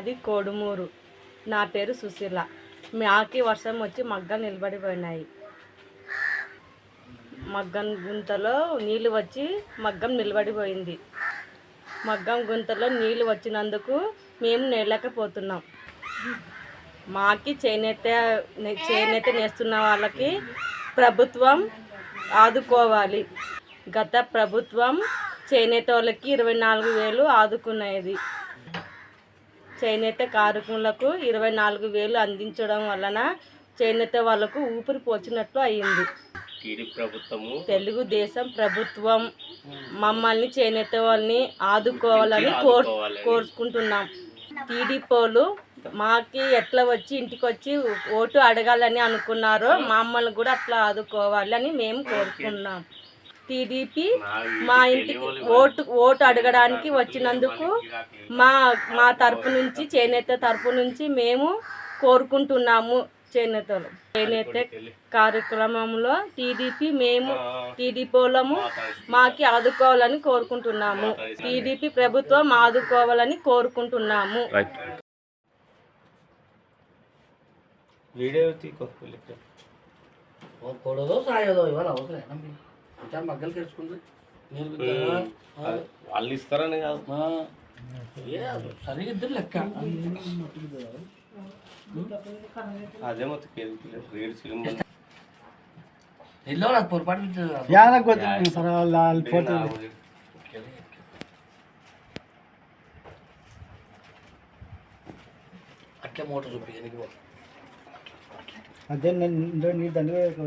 మాది కోడుమూరు. నా పేరు సుశీల. మాకి వర్షం వచ్చి మగ్గలు నిలబడిపోయినాయి. మగ్గం గుంతలో నీళ్ళు వచ్చి మగ్గం నిలబడిపోయింది. మగ్గం గుంతలో నీళ్ళు వచ్చినందుకు మేము నేలేకపోతున్నాం మాకి చేనేత చేనేత నేస్తున్న వాళ్ళకి ప్రభుత్వం ఆదుకోవాలి. గత ప్రభుత్వం చేనేత వాళ్ళకి ఇరవై నాలుగు వేలు ఆదుకునేది. చేనేత కార్మికులకు ఇరవై నాలుగు వేలు అందించడం వలన చేనేత వాళ్ళకు ఊపిరి పోచినట్లు అయింది. ప్రభుత్వము తెలుగుదేశం ప్రభుత్వం. మమ్మల్ని చేనేత వాళ్ళని ఆదుకోవాలని కోర్ కోరుకుంటున్నాం. టీడీపోలు మాకి ఎట్లా వచ్చి ఇంటికి వచ్చి ఓటు అడగాలని అనుకున్నారో మమ్మల్ని కూడా అట్లా ఆదుకోవాలని మేము కోరుకున్నాం. టీడీపీ మా ఇంటికి ఓటు ఓటు అడగడానికి వచ్చినందుకు మా మా తరపు నుంచి చేనేత తరపు నుంచి మేము కోరుకుంటున్నాము చేనేతలు. చేనేత కార్యక్రమంలో టీడీపీ మేము టీడీపీలము మాకి ఆదుకోవాలని కోరుకుంటున్నాము. టీడీపీ ప్రభుత్వం ఆదుకోవాలని కోరుకుంటున్నాము. వీడియో తీకో ఇంకా మగ్గలు తెచ్చుకుంది వాళ్ళు ఇస్తారని కాదు. సరిగ్గా ఇద్దరు లెక్క. అదే మొత్తం ఇల్లు నాకు పొరపాటు ఇచ్చింది. అట్లే మోటార్ చూపి వెనక్కి పో. అదే నీరు దండ ఎదురు